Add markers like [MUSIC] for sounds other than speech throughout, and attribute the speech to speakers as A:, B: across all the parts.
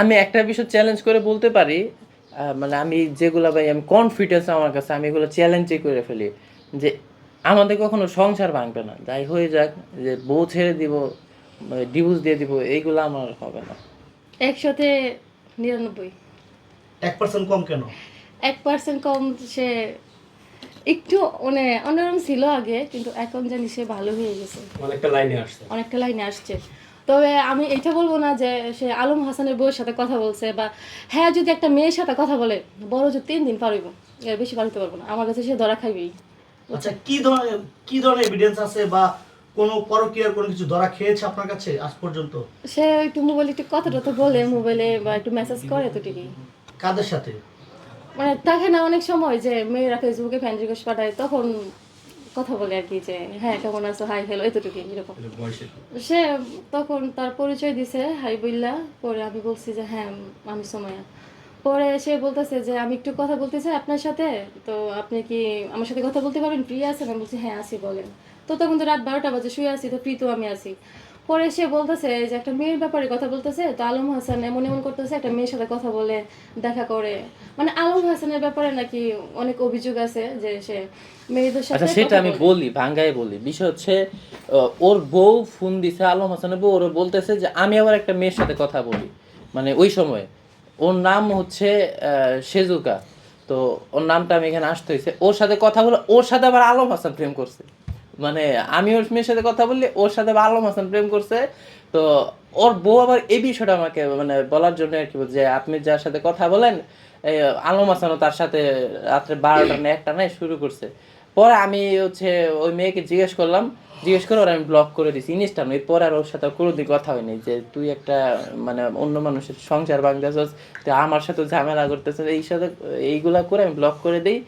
A: আমি একটা বিষয় চ্যালেঞ্জ করে বলতে পারি মানে আমি যেগুলো ভাই আমি কনফিডেন্স আমার কাছে আমি এগুলো চ্যালেঞ্জই করে ফেলি যে আমাদের কখনো সংসার ভাঙবে না। যাই হয়ে যাক যে বউ ছেড়ে দিব ডিভোর্স দিয়ে দিব এইগুলো আমার হবে না।
B: একশোতে নিরানব্বই।
C: এক পার্সেন্ট কম কেন?
B: এক পার্সেন্ট কম সে একটু মানে অন্যরকম ছিল আগে কিন্তু এখন জানি সে ভালো হয়ে গেছে।
D: অনেকটা লাইনে আসছে।
B: অনেকটা লাইনে আসছে। তবে আমি এটা বলব না যে সে আলম হাসানের বউয়ের সাথে কথা বলছে বা হ্যাঁ যদি একটা মেয়ের সাথে কথা বলে বড় যে তিন দিন পারইব এর বেশি পারতে পারব না। আমার কাছে সে ধরা খাইবেই।
C: আচ্ছা কি ধরনের কি ধরনের এভিডেন্স আছে বা কোনো পরকীয়ার কোনো কিছু ধরা খেয়েছে আপনার কাছে আজ পর্যন্ত?
B: সে একটু মোবাইলে একটু কথা টথা বলে মোবাইলে বা একটু মেসেজ করে তো ঠিকই।
C: কাদের সাথে?
B: মানে থাকে না অনেক সময় যে মেয়েরা ফেসবুকে ফ্যান রিকোয়েস্ট পাঠায় তখন কথা বলে আর কি যে হ্যাঁ কেমন আছো? হাই হ্যালো এতটুকু এরকম। সে তখন তার পরিচয় দিছে হাই বললা পরে আমি বলছি যে হ্যাঁ আমি সময়া পরে সে বলতেছে যে আমি একটু কথা বলতে চাই আপনার সাথে। তো আপনি কি আমার সাথে কথা বলতে পারবেন ফ্রি আছেন? আমি বলছি হ্যাঁ আসি বলেন। তো তখন তো রাত বারোটা বাজে শুয়ে আছি তো ফ্রি তো আমি আছি। পরে সে বলতেছে যে একটা মেয়ের ব্যাপারে কথা বলতেছে তো আলম হাসান এমন এমন করতেছে একটা মেয়ের সাথে কথা বলে দেখা করে। মানে আলম হাসানের ব্যাপারে নাকি অনেক অভিযোগ আছে যে সে মেয়েদের সাথে
A: আচ্ছা সেটা আমি
B: বলি।
A: ভাঙ্গায় বলি। বিষয় হচ্ছে ওর বউ ফোন দিছে আলম হাসানের বউ ওর বলতেছে যে আমি আবার একটা মেয়ের সাথে কথা বলি। মানে ওই সময়। ওর নাম হচ্ছে সেজুকা। তো ওর নামটা আমি এখানে আসতে হয়েছে ওর সাথে কথা বলে ওর সাথে আবার আলম হাসান প্রেম করছে। মানে আমি ওর মেয়ের সাথে কথা বললে ওর সাথে আলম হাসান প্রেম করছে। তো ওর বউ আবার এই বিষয়টা আমাকে মানে বলার জন্য আর কি বলছে যে, আপনি যার সাথে কথা বলেন আলম হাসানও তার সাথে রাত্রে বারোটা না একটা নাই শুরু করছে। পরে আমি হচ্ছে ওই মেয়েকে জিজ্ঞেস করলাম, জিজ্ঞেস করে ওর আমি ব্লক করে দিছি ইনস্টাগ্রাম। এরপর আর ওর সাথে কোনোদিন কথা হয়নি যে, তুই একটা মানে অন্য মানুষের সংসার ভাঙতেছস, তুই আমার সাথে ঝামেলা করতেছিস, এই সাথে এইগুলা করে আমি ব্লক করে দিই।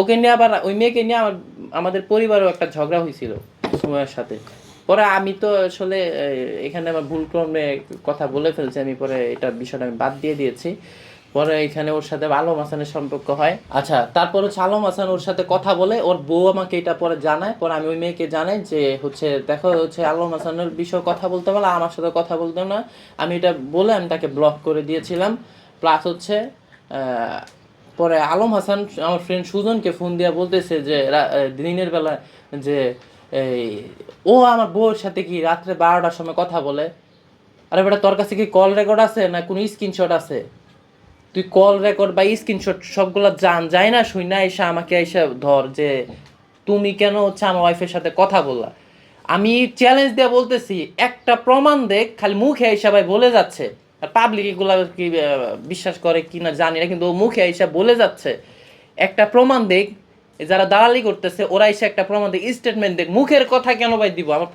A: ওকে নিয়ে আবার, ওই মেয়েকে নিয়ে আমার, আমাদের পরিবারেও একটা ঝগড়া হয়েছিল সময়ের সাথে। পরে আমি তো আসলে এখানে আমার ভুল ক্রমে কথা বলে ফেলছি, আমি পরে এটা বিষয়টা আমি বাদ দিয়ে দিয়েছি। পরে এখানে ওর সাথে আলম হাসানের সম্পর্ক হয়। আচ্ছা তারপর হচ্ছে আলম হাসান ওর সাথে কথা বলে, ওর বউ আমাকে এটা পরে জানায়, পরে আমি ওই মেয়েকে জানাই যে হচ্ছে, দেখো হচ্ছে আলম হাসানের বিষয়ে কথা বলতে পারলে আমার সাথে কথা বলতে না। আমি এটা বলে আমি তাকে ব্লক করে দিয়েছিলাম। প্লাস হচ্ছে পরে আলম হাসান, আমার ফ্রেন্ড সুজনকে ফোন দিয়ে বলতেছে যে দিনের বেলা যে, এই, ও আমার বউয়ের সাথে কি রাত্রে বারোটার সময় কথা বলে? আরে বেটা, তোর কাছে কি কল রেকর্ড আছে না কোনো স্ক্রিনশট আছে? তুই কল রেকর্ড বা স্ক্রিনশট সবগুলো জান যায় না শুই, না এসে আমাকে এসে ধর যে, তুমি কেন হচ্ছে আমার ওয়াইফের সাথে কথা বললা? আমি চ্যালেঞ্জ দিয়ে বলতেছি, একটা প্রমাণ দেখ, খালি মুখে এসে ভাই বলে যাচ্ছে। আর পাবলিক এগুলা কি বিশ্বাস করে কি না জানি না, কিন্তু ও মুখে এসে বলে যাচ্ছে, একটা প্রমাণ দেখ যারা দালালি করতেছে, ওরা এসে একটা প্রমাণ দেখ স্টেটমেন্ট দেখ, মুখের কথা কেন ভাই দিব? আমার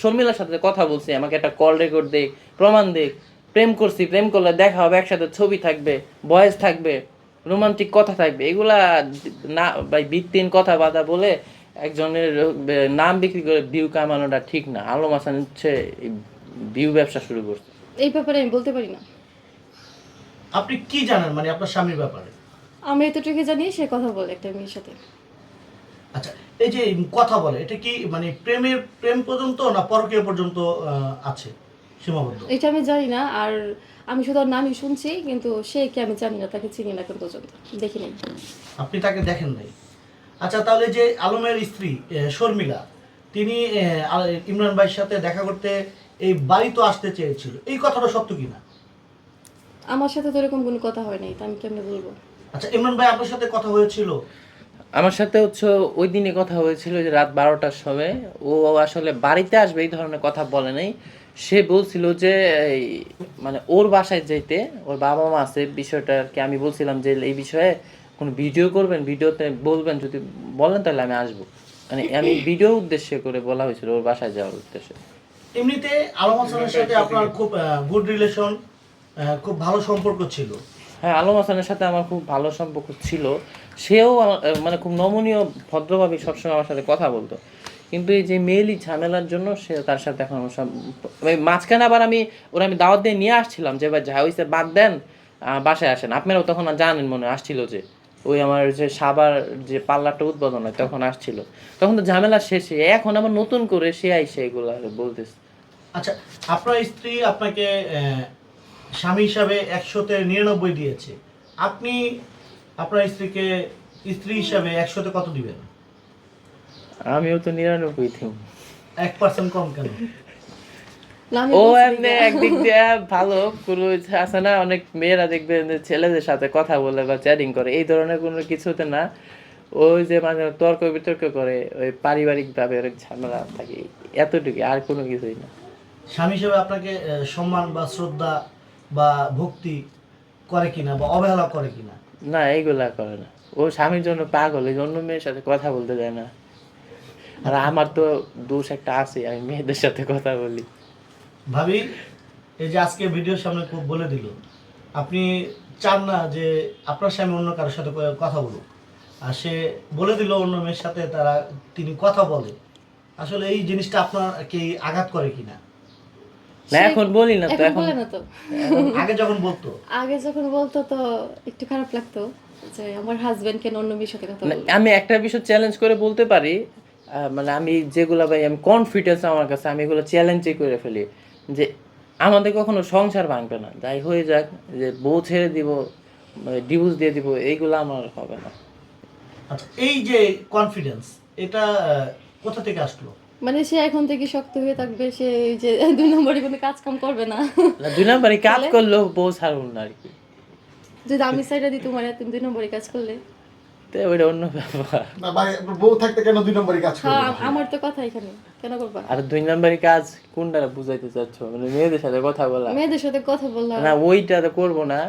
A: শর্মিলার সাথে কথা বলছি, আমাকে একটা কল রেকর্ড দেখ, প্রমাণ দেখ, প্রেম করছি, প্রেম করলে দেখা হবে, একসাথে ছবি থাকবে, বয়স থাকবে রোমান্টিক কথা থাকবে, এগুলা না, ভাই ভিত্তিহীন কথা বাদা বলে একজনের নাম বিক্রি করে ভিউ কামানোটা ঠিক না। আলম হাসান হচ্ছে ভিউ ব্যবসা শুরু করছে।
B: এই ব্যাপারে আমি বলতে পারি না।
C: আপনি কি জানেন? মানে আপনার স্বামীর ব্যাপারে।
B: আমি এতটুকু জানি সে কথা বলে একটা মেয়ের সাথে।
C: আচ্ছা এই যে কথা বলে এটা কি মানে প্রেমের প্রেম পর্যন্ত না পরকীয়া পর্যন্ত আছে সীমাবদ্ধ?
B: এটা আমি জানি না আর আমি শুধু ওর নামই শুনছি কিন্তু সে কি আমি জানি না তাকে চিনি না এখন পর্যন্ত। দেখি নাই।
C: আপনি তাকে দেখেন নাই। আচ্ছা তাহলে যে আলমের স্ত্রী শর্মিলা তিনি ইমরান ভাইয়ের সাথে দেখা করতে এই বাড়ি তো আসতে চেয়েছিল। এই কথাটা সত্য কিনা?
B: আমার সাথে তো এরকম কোনো কথা হয় নাই তা আমি কেমনে বলব?
C: আচ্ছা ইমরান ভাই আপনার সাথে কথা হয়েছিল?
A: আমার সাথে হচ্ছে ওই দিনে কথা হয়েছিল যে রাত বারোটার সময়। ও আসলে বাড়িতে আসবে এই ধরনের কথা বলে নাই। সে বলছিল যে মানে ওর বাসায় যেতে ওর বাবা মা আছে বিষয়টা আর কি আমি বলছিলাম যে এই বিষয়ে কোনো ভিডিও করবেন ভিডিওতে বলবেন যদি বলেন তাহলে আমি আসব। মানে আমি ভিডিও উদ্দেশ্যে করে বলা হয়েছিল ওর বাসায় যাওয়ার উদ্দেশ্যে।
C: এমনিতে আলম হাসানের সাথে আপনার খুব গুড রিলেশন খুব ভালো সম্পর্ক ছিল।
A: হ্যাঁ আলম হাসানের সাথে আমার খুব ভালো সম্পর্ক ছিল। সেও মানে খুব নমনীয় ভদ্রভাবে সবসময় আমার সাথে কথা বলতো। কিন্তু এই যে মেয়েলি ঝামেলার জন্য সে তার সাথে এখন আমার সব মাঝখানে আবার আমি ওরা আমি দাওয়াত দিয়ে নিয়ে আসছিলাম যে ভাই যা হয়েছে বাদ দেন বাসায় আসেন। আপনারাও তখন আর জানেন মনে আসছিল যে। ওই আমার যে সাবার যে পাল্লাটা উদ্বোধন হয় তখন আসছিল। তখন তো ঝামেলা শেষে এখন আবার নতুন করে সে আইসে এগুলো বলতেছে।
C: আচ্ছা আপনার স্ত্রী আপনাকে স্বামী হিসাবে একশোতে নিরানব্বই দিয়েছে। আপনি আপনার স্ত্রীকে স্ত্রী হিসাবে একশোতে কত দিবেন?
A: আমিও তো নিরানব্বই থিম
C: এক পার্সেন্ট কম কেন?
A: ও এমনি একদিক দিয়ে ভালো কোনো আছে না অনেক মেয়েরা দেখবেন ছেলেদের সাথে কথা বলে বা চ্যাটিং করে। এই ধরনের কোনো কিছুতে না ওই যে মাঝে তর্ক বিতর্ক করে ওই পারিবারিক ভাবে অনেক ঝামেলা থাকে। এতটুকু আর কোনো কিছুই না।
C: স্বামী হিসেবে আপনাকে সম্মান বা শ্রদ্ধা বা ভক্তি করে কিনা বা অবহেলা করে কিনা?
A: না এইগুলা করে না। ও স্বামীর জন্য পাগল এই অন্য মেয়ের সাথে কথা বলতে দেয় না। আর আমার তো দোষ একটা আছে আমি মেয়েদের সাথে কথা বলি।
C: ভাবি এই যে আজকে ভিডিওর সামনে খুব বলে দিল। আপনি চান না যে আপনার স্বামী অন্য কারোর সাথে কথা বলুক। আর সে বলে দিল অন্য মেয়ের সাথে তারা তিনি কথা বলে। আসলে এই জিনিসটা আপনাকে আঘাত করে কিনা?
A: না এখন বলি না তো
B: এখন
C: আগে যখন বলতো?
B: আগে যখন বলতো তো একটু খারাপ লাগতো যে আমার হাজবেন্ড কেন অন্য মেয়ের সাথে কথা বলে
A: আমি একটা বিষয় চ্যালেঞ্জ করে বলতে পারি। আহ, মানে আমি যেগুলা ভাই আমি কনফিডেন্স আমার কাছে আমি এগুলো চ্যালেঞ্জই করে ফেলি। যে আমাদের কখনো সংসার ভাঙবে না। যাই হয়ে যাক যে বউ ছেড়ে দিব মানে ডিভোর্স দিয়ে দিব এইগুলো আমার হবে না।
C: আচ্ছা এই যে কনফিডেন্স এটা কোথা থেকে আসলো?
B: মানে সে এখন থেকে শক্ত হয়ে থাকবে সে এই যে [LAUGHS] দুই নম্বরে কোনো কাজ কাম করবে না।
A: না, দুই নাম্বারই কাজ করলেও বউ ছাড়ুন না আর কি।
B: যদি আমি সাইডে দিই তোমার তুমি দুই নম্বরে কাজ করলে?
A: তো ওইটা অন্য ব্যাপার।
D: না ভাই বউ থাকতে কেন দুই নম্বরই কাজ করবে?
B: হ্যাঁ আমার তো কথা এখানে। কেন করবা?
A: আর দুই নাম্বারই কাজ কোনটা বুঝাইতে চাচ্ছ? মানে মেয়েদের সাথে কথা বলা।
B: মেয়েদের সাথে কথা বললাম
A: না ওইটা তো করব না।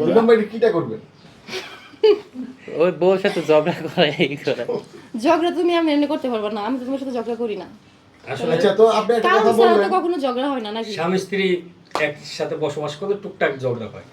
D: দুই নম্বরই কিটা করবেন
A: ওই বউর সাথে ঝগড়া করে এই করে।
B: ঝগড়া তুমি আমি এমনি করতে পারব না আমি তো তোমার সাথে ঝগড়া করি না।
E: আসলে
D: আচ্ছা তো আপনি একটা কথা বললেন।
B: কখনো ঝগড়া হয় না নাকি?
E: স্বামী স্ত্রী একসাথে বসবাস করলে টুকটাক ঝগড়া হয়।